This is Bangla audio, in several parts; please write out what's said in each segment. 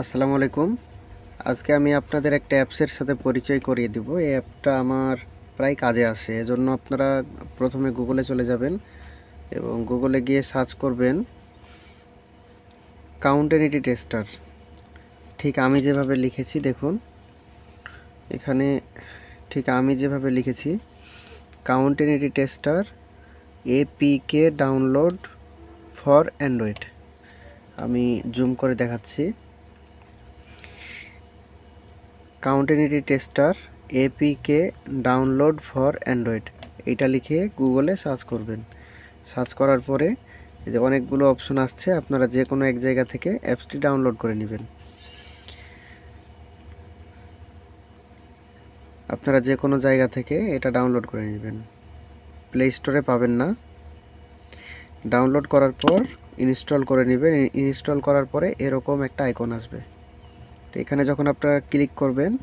আসসালামু আলাইকুম। আজকে আমি আপনাদের একটা অ্যাপসের সাথে পরিচয় করিয়ে দিব। এই অ্যাপটা আমার প্রায় কাজে আসে, এজন্য আপনারা প্রথমে গুগলে চলে যাবেন এবং গুগলে গিয়ে সার্চ করবেন কাউন্টেনিটি টেস্টার ঠিক আমি যেভাবে লিখেছি, দেখুন। এখানে ঠিক আমি যেভাবে লিখেছি continuity tester APK download for Android আমি জুম করে দেখাচ্ছি। Continuity tester APK download for Android এটা লিখে গুগলে সার্চ করবেন। সার্চ করার পরে যে অনেকগুলো অপশন আসছে, আপনারা যে কোনো এক জায়গা থেকে অ্যাপসটি ডাউনলোড করে নেবেন। আপনারা যে কোনো জায়গা থেকে এটা ডাউনলোড করে নেবেন। প্লে স্টোরে পাবেন না। ডাউনলোড করার পর ইনস্টল করে নেবেন। ইনস্টল করার পরে এরকম একটা আইকন আসবে। তো এখানে যখন আপনারা ক্লিক করবেন,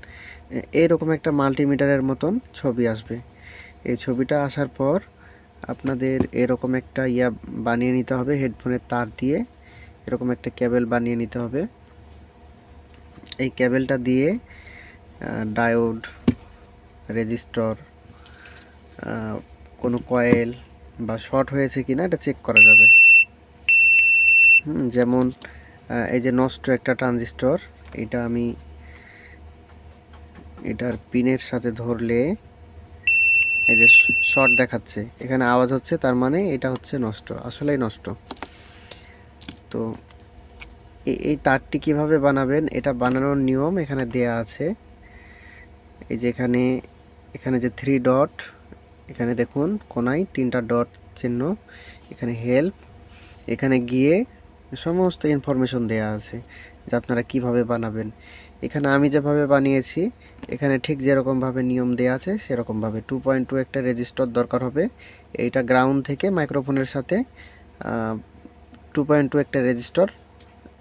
এ- এইরকম একটা মাল্টিমিটারের মতন ছবি আসবে। এই ছবিটা আসার পর আপনাদের এরকম একটা ইয়া বানিয়ে নিতে হবে হেডফোনের তার দিয়ে। এরকম একটা কেবল বানিয়ে নিতে হবে। এই কেবলটা দিয়ে ডায়োড রেজিস্টর কোনো কয়েল বা শর্ট হয়েছে কিনা এটা চেক করা যাবে। যেমন এই যে নষ্ট একটা ট্রানজিস্টর এটা আমি এটার পিনের সাথে ধরলে এই যে শর্ট দেখাচ্ছে, এখানে আওয়াজ হচ্ছে, তার মানে এটা হচ্ছে নষ্ট, আসলেই নষ্ট। তো এই তারটি কীভাবে বানাবেন, এটা বানানোর নিয়ম এখানে দেয়া আছে। এই যে এখানে এখানে যে থ্রি ডট এখানে দেখুন, কোনায় তিনটা ডট চিহ্ন, এখানে হেল্প এখানে গিয়ে সমস্ত ইনফরমেশন দেয়া আছে। যে আপনারা কীভাবে বানাবেন। এখানে আমি যেভাবে বানিয়েছি, এখানে ঠিক যেরকমভাবে নিয়ম দেওয়া আছে, সেরকমভাবে টু পয়েন্ট টু একটা রেজিস্টর দরকার হবে। এইটা গ্রাউন্ড থেকে মাইক্রোফোনের সাথে টু পয়েন্ট টু একটা রেজিস্টর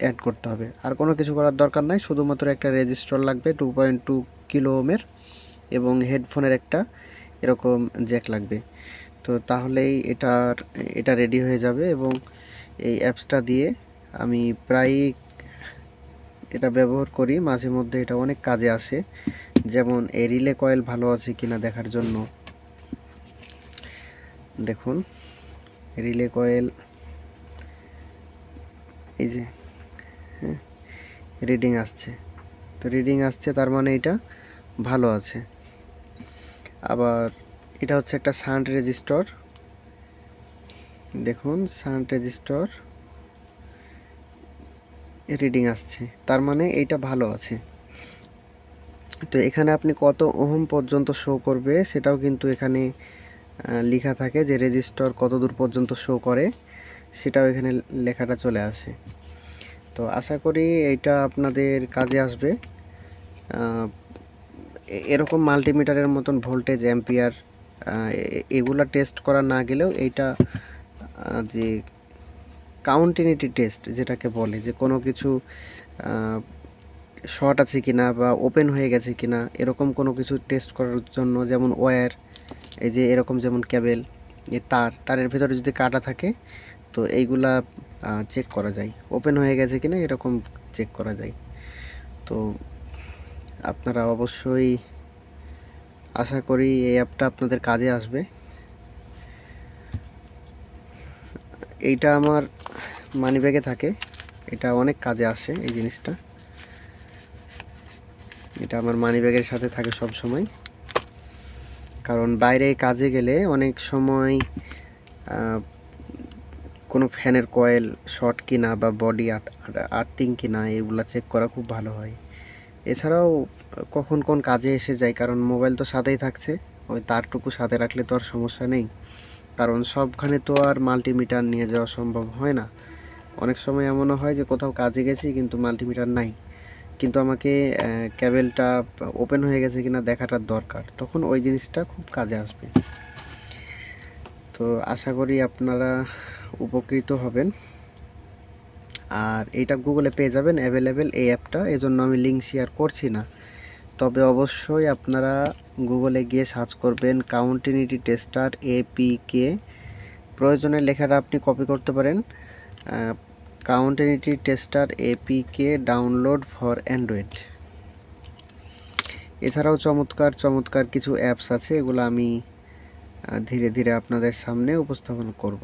অ্যাড করতে হবে। আর কোনো কিছু করার দরকার নাই, শুধুমাত্র একটা রেজিস্টর লাগবে টু পয়েন্ট টু কিলো ওমের এবং হেডফোনের একটা এরকম জ্যাক লাগবে। তো তাহলেই এটার, এটা রেডি হয়ে যাবে এবং এই অ্যাপসটা দিয়ে আমি প্রায় এটা ব্যবহার করি, মাঝে মধ্যে এটা অনেক কাজে আসে। যেমন এই রিলে কয়েল ভালো আছে কিনা দেখার জন্য। দেখুন, রিলে কয়েল, এই যে হ্যাঁ রিডিং আসছে। তো রিডিং আসছে, তার মানে এটা ভালো আছে। আবার এটা হচ্ছে একটা সান্ট রেজিস্টর। দেখুন সান্ট রেজিস্টর। রিডিং আসছে। তার মানে এইটা ভালো আছে। তো এখানে আপনি কত ওহম পর্যন্ত শো করবে সেটাও কিন্তু এখানে লেখা থাকে যে রেজিস্টর কত দূর পর্যন্ত শো করে, সেটাও এখানে লেখাটা চলে আসে। তো আশা করি এইটা আপনাদের কাজে আসবে। এরকম মাল্টিমিটারের মতন ভোল্টেজ অ্যাম্পিয়ার এগুলা টেস্ট করা না গেলেও এইটা যে কাউন্টিনিটি টেস্ট যেটাকে বলে, যে কোনো কিছু শর্ট আছে কিনা বা ওপেন হয়ে গেছে কিনা, এরকম কোনো কিছু টেস্ট করার জন্য যেমন ওয়্যার এই যে এরকম যেমন ক্যাবেল এ তার, তারের ভেতরে যদি কাটা থাকে, তো এইগুলা চেক করা যায়। ওপেন হয়ে গেছে কিনা এরকম চেক করা যায়। তো আপনারা অবশ্যই আশা করি এই অ্যাপটা আপনাদের কাজে আসবে। এইটা আমার মানিব্যাগে থাকে। এটা অনেক কাজে আসে এই জিনিসটা। এটা আমার মানি ব্যাগের সাথে থাকে সব সময় কারণ বাইরে কাজে গেলে অনেক সময় কোনো ফ্যানের কয়েল শর্ট কিনা বা বডি আর্থিং কিনা এগুলা চেক করা খুব ভালো হয়। এছাড়াও কখন কোন কাজে এসে যায়, কারণ মোবাইল তো সাথেই থাকছে, ওই তারটুকু সাথে রাখলে তো আর সমস্যা নেই। কারণ সবখানে তো আর মাল্টিমিটার নিয়ে যাওয়া সম্ভব হয় না। অনেক সময় এমনও হয় যে কোথাও কাজে গেছি কিন্তু মাল্টিমিটার নাই। কিন্তু আমাকে ক্যাবেলটা ওপেন হয়ে গেছে কিনা দেখাটার দরকার। তখন ওই জিনিসটা খুব কাজে আসবে। তো আশা করি আপনারা উপকৃত হবেন। আর এইটা গুগলে পেয়ে যাবেন অ্যাভেলেবেল এই অ্যাপটা। এজন্য আমি লিঙ্ক শেয়ার করছি না। তবে অবশ্যই আপনারা গুগলে গিয়ে সার্চ করবেন কাউন্টিনিটি টেস্টার এপিকে প্রয়োজনের লেখাটা আপনি কপি করতে পারেন। Continuity tester APK download for Android এছাড়াও চমৎকার চমৎকার কিছু অ্যাপস আছে, এগুলো আমি ধীরে ধীরে আপনাদের সামনে উপস্থাপন করব।